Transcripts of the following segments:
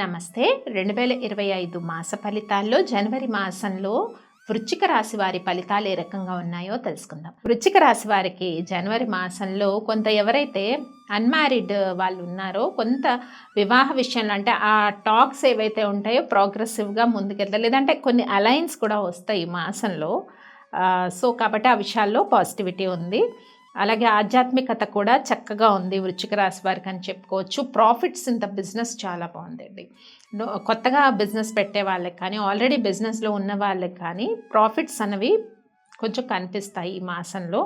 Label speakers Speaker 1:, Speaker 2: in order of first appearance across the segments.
Speaker 1: నమస్తే. రెండు వేల ఇరవై ఐదు మాస ఫలితాల్లో జనవరి మాసంలో వృచ్చిక రాశి వారి ఫలితాలు ఏ రకంగా ఉన్నాయో తెలుసుకుందాం. వృచ్చిక రాశి వారికి జనవరి మాసంలో కొంత ఎవరైతే అన్మ్యారీడ్ వాళ్ళు ఉన్నారో కొంత వివాహ విషయంలో అంటే ఆ టాక్స్ ఏవైతే ఉంటాయో ప్రోగ్రెసివ్గా ముందుకెళ్తారు. లేదంటే కొన్ని అలయన్స్ కూడా వస్తాయి మాసంలో. సో కాబట్టి ఆ విషయాల్లో పాజిటివిటీ ఉంది. అలాగే ఆధ్యాత్మికత కూడా చక్కగా ఉంది వృచ్చిక రాశి వారికి అని చెప్పుకోవచ్చు. ప్రాఫిట్స్ ఇన్ ద బిజినెస్ చాలా బాగుందండి. కొత్తగా బిజినెస్ పెట్టే వాళ్ళకి కానీ ఆల్రెడీ బిజినెస్లో ఉన్న వాళ్ళకి కానీ ప్రాఫిట్స్ అనేవి కొంచెం కనిపిస్తాయి ఈ మాసంలో.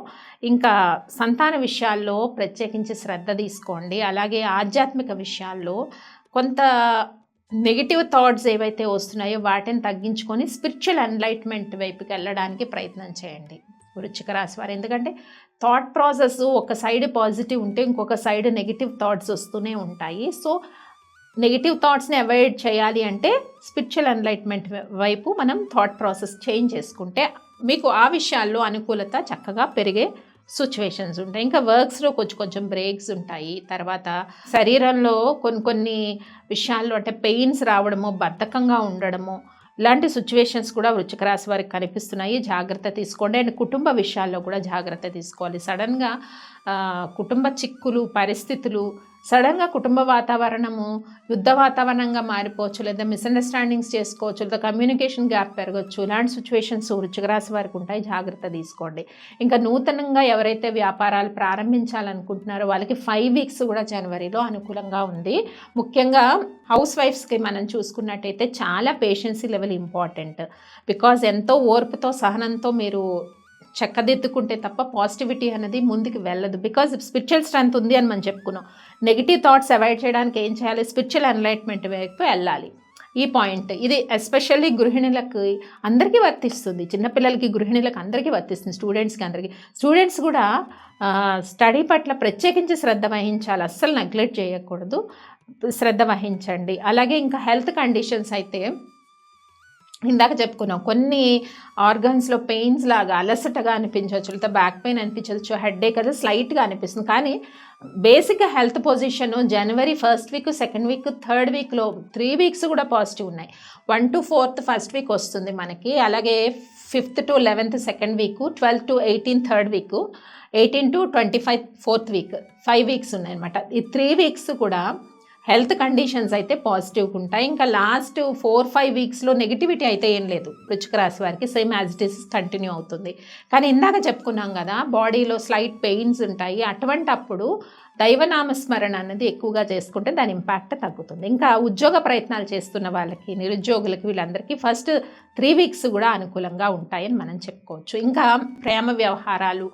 Speaker 1: ఇంకా సంతాన విషయాల్లో ప్రత్యేకించి శ్రద్ధ తీసుకోండి. అలాగే ఆధ్యాత్మిక విషయాల్లో కొంత నెగిటివ్ థాట్స్ ఏవైతే వస్తున్నాయో వాటిని తగ్గించుకొని స్పిరిచువల్ ఎన్లైట్మెంట్ వైపుకి వెళ్ళడానికి ప్రయత్నం చేయండి. వృచ్చిక రాశి వారు ఎందుకంటే థాట్ ప్రాసెస్ ఒక సైడ్ పాజిటివ్ ఉంటే ఇంకొక సైడ్ నెగిటివ్ థాట్స్ వస్తూనే ఉంటాయి. సో నెగిటివ్ థాట్స్ని అవాయిడ్ చేయాలి అంటే స్పిరిచువల్ ఎన్లైట్మెంట్ వైపు మనం థాట్ ప్రాసెస్ చేంజ్ చేసుకుంటే మీకు ఆ విషయాల్లో అనుకూలత చక్కగా పెరిగే సిచ్యువేషన్స్ ఉంటాయి. ఇంకా వర్క్స్లో కొంచెం కొంచెం బ్రేక్స్ ఉంటాయి. తర్వాత శరీరంలో కొన్ని కొన్ని విషయాల్లో అంటే పెయిన్స్ రావడము బద్ధకంగా ఉండడము ఇలాంటి సిచ్యువేషన్స్ కూడా వృచ్చిక రాశి వారికి కనిపిస్తున్నాయి. జాగ్రత్త తీసుకోండి. అండ్ కుటుంబ విషయాల్లో కూడా జాగ్రత్త తీసుకోవాలి. సడన్గా కుటుంబ చిక్కులు పరిస్థితులు సడన్గా కుటుంబ వాతావరణము యుద్ధ వాతావరణంగా మారిపోవచ్చు లేదా మిస్అండర్స్టాండింగ్స్ చేసుకోవచ్చు లేదా కమ్యూనికేషన్ గ్యాప్ పెరగచ్చు ఇలాంటి సిచ్యువేషన్స్ వృచ్చిక వారికి ఉంటాయి. జాగ్రత్త తీసుకోండి. ఇంకా నూతనంగా ఎవరైతే వ్యాపారాలు ప్రారంభించాలనుకుంటున్నారో వాళ్ళకి ఫైవ్ వీక్స్ కూడా జనవరిలో అనుకూలంగా ఉంది. ముఖ్యంగా హౌస్ వైఫ్స్కి మనం చూసుకున్నట్టయితే చాలా పేషెన్సీ లెవెల్ ఇంపార్టెంట్ బికాజ్ ఎంతో ఓర్పుతో సహనంతో మీరు చక్కదిద్దుకుంటే తప్ప పాజిటివిటీ అనేది ముందుకు వెళ్ళదు. బికాజ్ స్పిరిచువల్ స్ట్రెంత్ ఉంది అని మనం చెప్పుకున్నాం. నెగిటివ్ థాట్స్ అవాయిడ్ చేయడానికి ఏం చేయాలి? స్పిరిచువల్ ఎన్లైట్మెంట్ వైపు వెళ్ళాలి. ఈ పాయింట్ ఇది ఎస్పెషల్లీ గృహిణులకు అందరికీ వర్తిస్తుంది. చిన్నపిల్లలకి గృహిణులకు అందరికీ వర్తిస్తుంది. స్టూడెంట్స్కి అందరికీ. స్టూడెంట్స్ కూడా స్టడీ పట్ల ప్రత్యేకించి శ్రద్ధ వహించాలి. అస్సలు నెగ్లెక్ట్ చేయకూడదు. శ్రద్ధ వహించండి. అలాగే ఇంకా హెల్త్ కండిషన్స్ అయితే ఇందాక చెప్పుకున్నాం కొన్ని ఆర్గన్స్లో పెయిన్స్ లాగా అలసటగా అనిపించవచ్చు లేకపోతే బ్యాక్ పెయిన్ అనిపించవచ్చు హెడ్ఏక్ అది స్లైట్గా అనిపిస్తుంది. కానీ బేసిక్గా హెల్త్ పొజిషన్ జనవరి first week second week third వీక్లో త్రీ వీక్స్ కూడా పాజిటివ్ ఉన్నాయి. One to fourth first week వస్తుంది మనకి. అలాగే fifth to eleventh second week twelfth to eighteen third week eighteen to twenty five fourth week five weeks ఉన్నాయన్నమాట. ఈ three weeks కూడా health conditions అయితే పాజిటివ్గా ఉంటాయి. ఇంకా లాస్ట్ ఫోర్ ఫైవ్ వీక్స్లో నెగిటివిటీ అయితే ఏం లేదు. వృచ్చిక రాశి వారికి సేమ్ యాజ్ ఇట్ కంటిన్యూ అవుతుంది. కానీ ఇందాక చెప్పుకున్నాం కదా బాడీలో స్లైట్ పెయిన్స్ ఉంటాయి. అటువంటి అప్పుడు దైవనామస్మరణ అనేది ఎక్కువగా చేసుకుంటే దాని ఇంపాక్ట్ తగ్గుతుంది. ఇంకా ఉద్యోగ ప్రయత్నాలు చేస్తున్న వాళ్ళకి నిరుద్యోగులకి వీళ్ళందరికీ ఫస్ట్ త్రీ వీక్స్ కూడా అనుకూలంగా ఉంటాయని మనం చెప్పుకోవచ్చు. ఇంకా ప్రేమ వ్యవహారాలు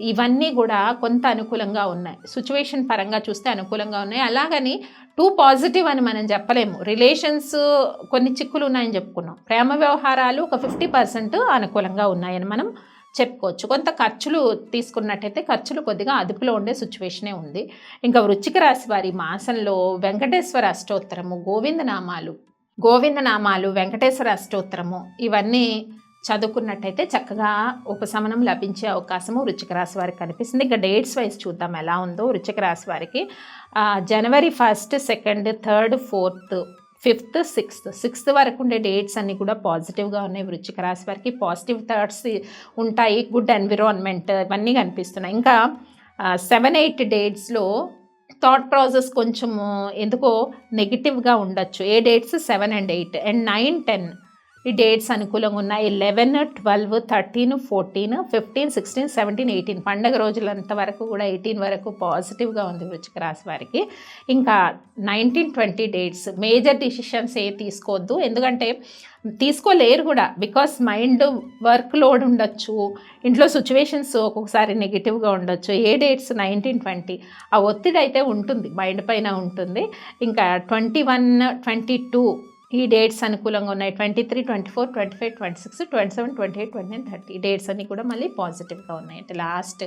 Speaker 1: ఇవన్నీ కూడా కొంత అనుకూలంగా ఉన్నాయి. సిచ్యువేషన్ పరంగా చూస్తే అనుకూలంగా ఉన్నాయి. అలాగని టూ పాజిటివ్ అని మనం చెప్పలేము. రిలేషన్స్ కొన్ని చిక్కులు ఉన్నాయని చెప్పుకున్నాం. ప్రేమ వ్యవహారాలు ఒక ఫిఫ్టీ పర్సెంట్ అనుకూలంగా ఉన్నాయని మనం చెప్పుకోవచ్చు. కొంత ఖర్చులు తీసుకున్నట్టయితే ఖర్చులు కొద్దిగా అదుపులో ఉండే సిచ్యువేషనే ఉంది. ఇంకా వృచ్చిక రాశి వారి మాసంలో వెంకటేశ్వర అష్టోత్తరము గోవిందనామాలు గోవిందనామాలు వెంకటేశ్వర అష్టోత్తరము ఇవన్నీ చదువుకున్నట్టయితే చక్కగా ఉపశమనం లభించే అవకాశము వృచ్చిక రాశి వారికి కనిపిస్తుంది. ఇంకా డేట్స్ వైజ్ చూద్దాం ఎలా ఉందో. వృచ్చిక రాశి వారికి జనవరి first second third fourth fifth sixth sixth వరకు ఉండే డేట్స్ అన్నీ కూడా పాజిటివ్గా ఉన్నాయి. వృచ్చిక రాశి వారికి పాజిటివ్ థాట్స్ ఉంటాయి. గుడ్ ఎన్విరాన్మెంట్ ఇవన్నీ కనిపిస్తున్నాయి. ఇంకా సెవెన్ ఎయిట్ డేట్స్లో థాట్ ప్రాసెస్ కొంచెము ఎందుకో నెగిటివ్గా ఉండొచ్చు. ఏ dates seven and eight and nine ten ఈ డేట్స్ అనుకూలంగా ఉన్నాయి. Eleven twelve thirteen fourteen fifteen sixteen seventeen eighteen పండగ రోజులంత వరకు కూడా ఎయిటీన్ వరకు పాజిటివ్గా ఉంది వృచ్చిక రాశి వారికి. ఇంకా nineteen twenty dates major decisions ఏ తీసుకోవద్దు. ఎందుకంటే తీసుకోలేరు కూడా బికాస్ మైండ్ వర్క్ లోడ్ ఉండొచ్చు. ఇంట్లో సిచ్యువేషన్స్ ఒక్కొక్కసారి నెగిటివ్గా ఉండొచ్చు. ఏ డేట్స్ నైన్టీన్ ట్వంటీ ఆ ఒత్తిడి అయితే ఉంటుంది. మైండ్ పైన ఉంటుంది. ఇంకా ట్వంటీ వన్ ట్వంటీ టూ ఈ డేట్స్ అనుకూలంగా ఉన్నాయి. Twenty three twenty four twenty five twenty six twenty seven twenty eight twenty nine thirty. Dates అన్నీ కూడా మళ్ళీ పాజిటివ్గా ఉన్నాయి. అంటే లాస్ట్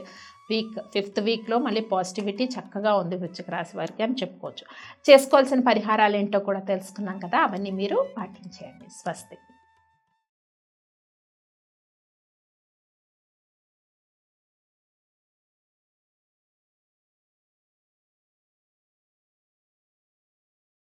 Speaker 1: వీక్ ఫిఫ్త్ వీక్లో మళ్ళీ పాజిటివిటీ చక్కగా ఉంది వృచ్చిక రాశి వారికి అని చెప్పుకోవచ్చు. చేసుకోవాల్సిన పరిహారాలు ఏంటో కూడా తెలుసుకున్నాం కదా అవన్నీ మీరు పాటించేయండి. స్వస్తి.